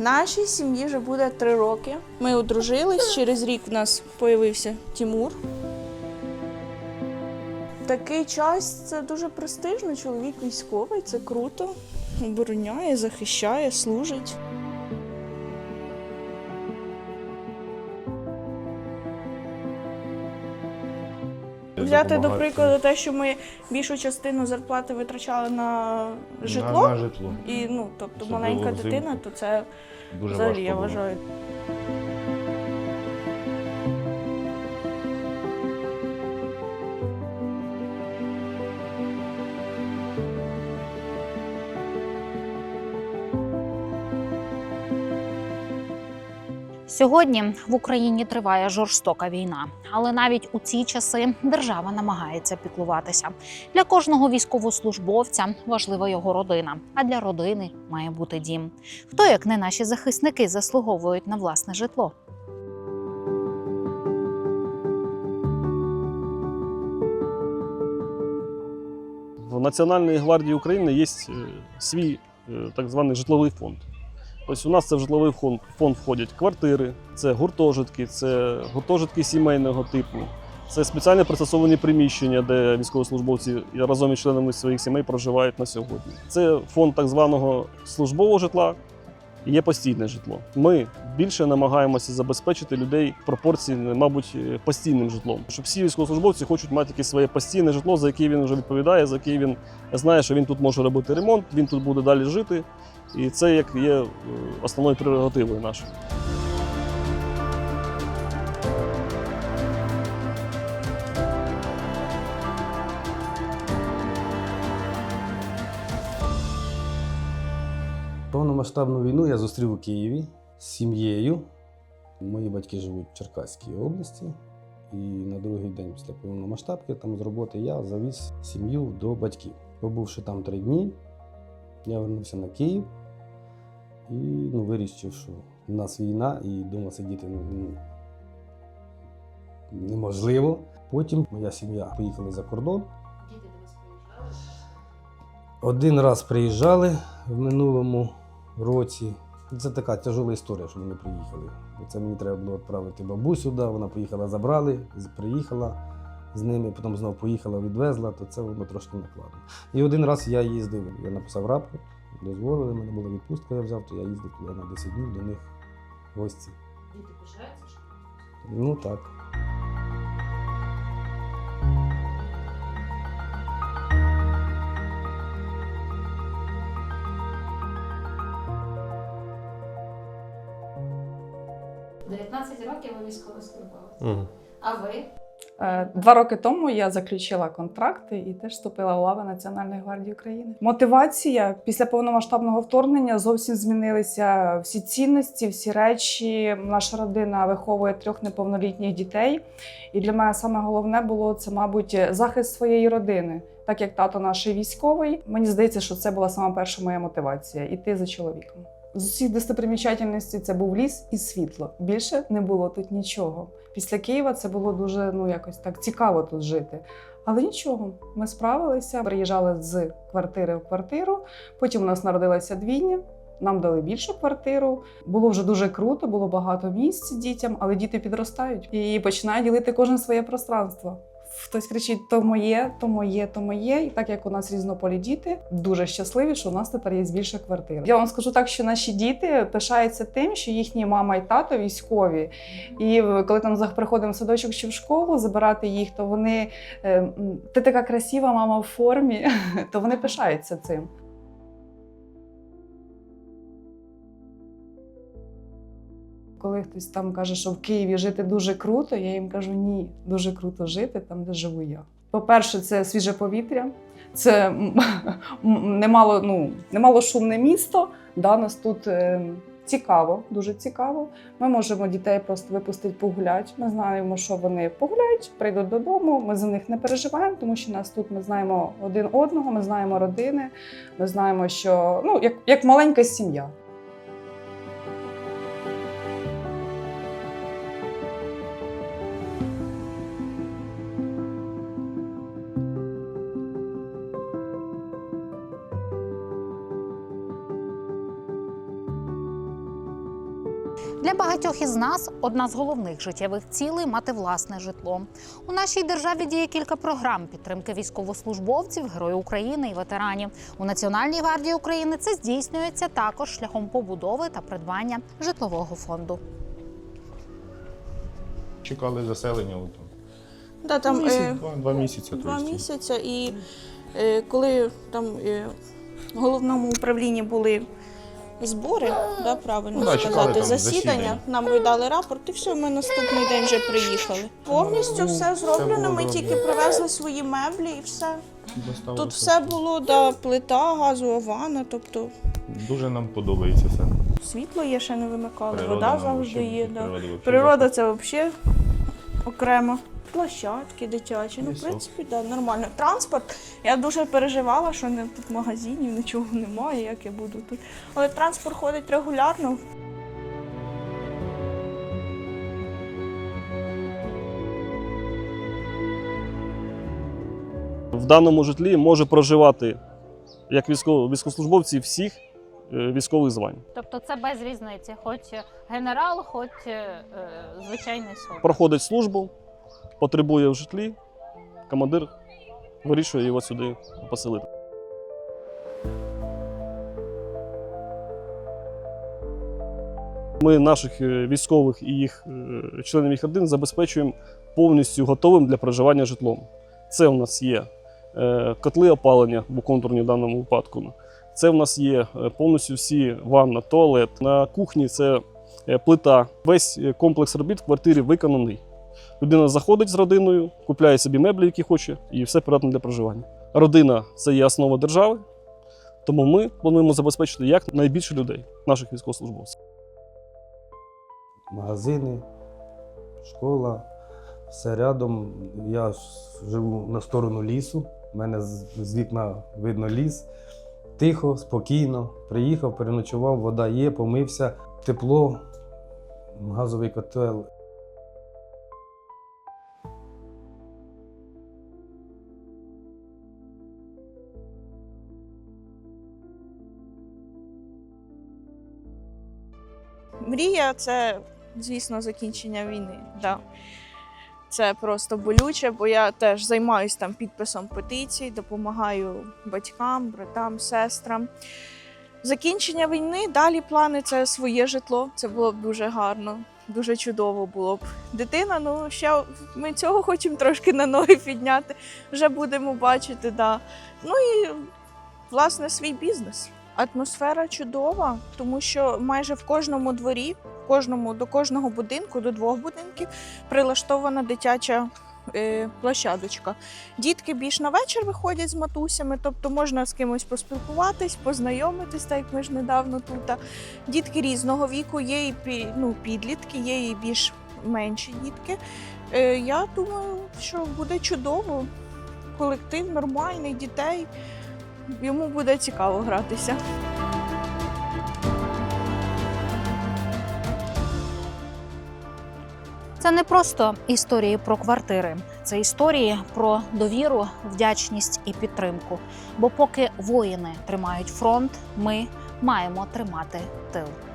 Нашій сім'ї вже буде три роки. Ми одружились. Через рік в нас появився Тімур. Такий час це дуже престижно. Чоловік військовий, це круто. Обороняє, захищає, служить. Взяти до прикладу те, що ми більшу частину зарплати витрачали на житло, На, на житло. і ну, тобто Це маленька взимку. дитина, то це Дуже взагалі важко я вважаю. Сьогодні в Україні триває жорстока війна, але навіть у ці часи держава намагається піклуватися. Для кожного військовослужбовця важлива його родина, а для родини має бути дім. Хто як не наші захисники заслуговують на власне житло? В Національній гвардії України є е, свій е, так званий житловий фонд. Ось у нас це в житловий фонд, входять квартири, це гуртожитки, це гуртожитки сімейного типу, це спеціально пристосовані приміщення, де військовослужбовці разом із членами своїх сімей проживають на сьогодні. Це фонд так званого службового житла. Є постійне житло. Ми більше намагаємося забезпечити людей пропорції, мабуть, е, постійним житлом. Щоб всі військовослужбовці хочуть мати якесь своє постійне житло, за яке він вже відповідає, за яке він знає, що він тут може робити ремонт, він тут буде далі жити. І це як є е, основною прерогативою нашою. Повномасштабну війну я зустрів у Києві з сім'єю. Мої батьки живуть в Черкаській області. І на другий день після повномасштабки там з роботи я завіз сім'ю до батьків. Побувши там три дні, я вернувся на Київ і ну, вирішив, що в нас війна і вдома сидіти ну, ну, неможливо. Потім моя сім'я поїхала за кордон. Один раз приїжджали в минулому році. Це така тяжела історія, що вони приїхали. Це мені треба було відправити бабусю сюди, вона поїхала, забрали, приїхала з ними, потім знову поїхала, відвезла, то це воно трошки накладно. І один раз я їздив, я написав рапорт, дозволили, в мене була відпустка, я взяв, то я їздив туди на 10 днів до них гості. Діти пишаються, що Ну так. – 19 років ви військовослужбовець. А ви? Е, Два роки тому я заключила контракти і теж вступила у лави Національної гвардії України. Мотивація після повномасштабного вторгнення зовсім змінилися всі цінності, всі речі. Наша родина виховує трьох неповнолітніх дітей. І для мене саме головне було це, мабуть, захист своєї родини. Так як тато наш військовий, мені здається, що це була сама перша моя мотивація іти за чоловіком. З усіх достопримічательностей це був ліс і світло. Більше не було тут нічого. Після Києва це було дуже ну якось так цікаво тут жити. Але нічого, ми справилися, приїжджали з квартири в квартиру. Потім у нас народилася двійня. Нам дали більшу квартиру. Було вже дуже круто, було багато місць дітям, але діти підростають і починають ділити кожен своє пространство. Хтось кричить: то моє, то моє, то моє. І так як у нас різнополі діти, дуже щасливі, що у нас тепер є більше квартир. Я вам скажу так, що наші діти пишаються тим, що їхні мама і тато військові. І коли там приходимо в садочок чи в школу забирати їх, то вони е, ти така красива мама в формі, то вони пишаються цим. Коли хтось там каже, що в Києві жити дуже круто, я їм кажу, ні, дуже круто жити там, де живу я. По-перше, це свіже повітря, це немало, ну, немало шумне місто. Да, нас тут е, цікаво, дуже цікаво. Ми можемо дітей просто випустити погуляти. Ми знаємо, що вони погуляють, прийдуть додому. Ми за них не переживаємо, тому що нас тут ми знаємо один одного, ми знаємо родини, ми знаємо, що ну, як, як маленька сім'я. Для багатьох із нас одна з головних життєвих цілей мати власне житло. У нашій державі діє кілька програм підтримки військовослужбовців, героїв України і ветеранів. У Національній гвардії України це здійснюється також шляхом побудови та придбання житлового фонду. Чекали заселення от, Да, там, місяць, е, два, два місяці. Два місяці, і е, коли там е, в головному управлінні були збори, да, правильно Ну, да, чекали сказати, там засідання, засідання. нам видали рапорт, і все, ми наступний день вже приїхали. Повністю Ну, все зроблено, ми тільки привезли свої меблі і все. Тут все було, да, плита, газова ванна, тобто Дуже нам подобається все. світло є, ще не вимикали, Природа вода нам завжди є. Да. природа Природа це взагалі окремо. Площадки дитячі, ну, в принципі, да, нормально. Транспорт. Я дуже переживала, що не тут магазинів, нічого немає, як я буду тут. Але транспорт ходить регулярно. В даному житлі може проживати як військово, військовослужбовці всіх е, військових звань. Тобто це без різниці, хоч генерал, хоч е, звичайний солдат. Проходить службу, потребує в житлі, командир вирішує його сюди поселити. Ми наших е, військових і їх е, членів їх родин забезпечуємо повністю готовим для проживання житлом. Це у нас є е, котли опалення двоконтурні в даному випадку. Це в нас є повністю всі ванна, туалет. На кухні це плита. Весь комплекс робіт в квартирі виконаний. Людина заходить з родиною, купляє собі меблі, які хоче, і все придатне для проживання. Родина це є основа держави, тому ми плануємо забезпечити як найбільше людей, наших військовослужбовців. магазини, школа, все рядом. Я живу на сторону лісу. У мене з вікна видно ліс. Тихо, спокійно. Приїхав, переночував, вода є, помився, тепло, газовий котел. Мрія це, звісно, закінчення війни. Да. Це просто болюче, бо я теж займаюся там підписом петицій, допомагаю батькам, братам, сестрам. Закінчення війни, далі плани це своє житло. Це було б дуже гарно, дуже чудово було б. Дитина, ну ще ми цього хочемо трошки на ноги підняти. Вже будемо бачити, да. Ну і власне свій бізнес. Атмосфера чудова, тому що майже в кожному дворі, в кожному до кожного будинку, до двох будинків, прилаштована дитяча е, площадочка. Дітки більш на вечір виходять з матусями, тобто можна з кимось поспілкуватись, познайомитись, так як ми ж недавно тут. Дітки різного віку, є і ну, підлітки, є і більш менші дітки. Е, я думаю, що буде чудово. Колектив нормальний, дітей. Йому буде цікаво гратися. Це не просто історії про квартири, це історії про довіру, вдячність і підтримку. Бо поки воїни тримають фронт, ми маємо тримати тил.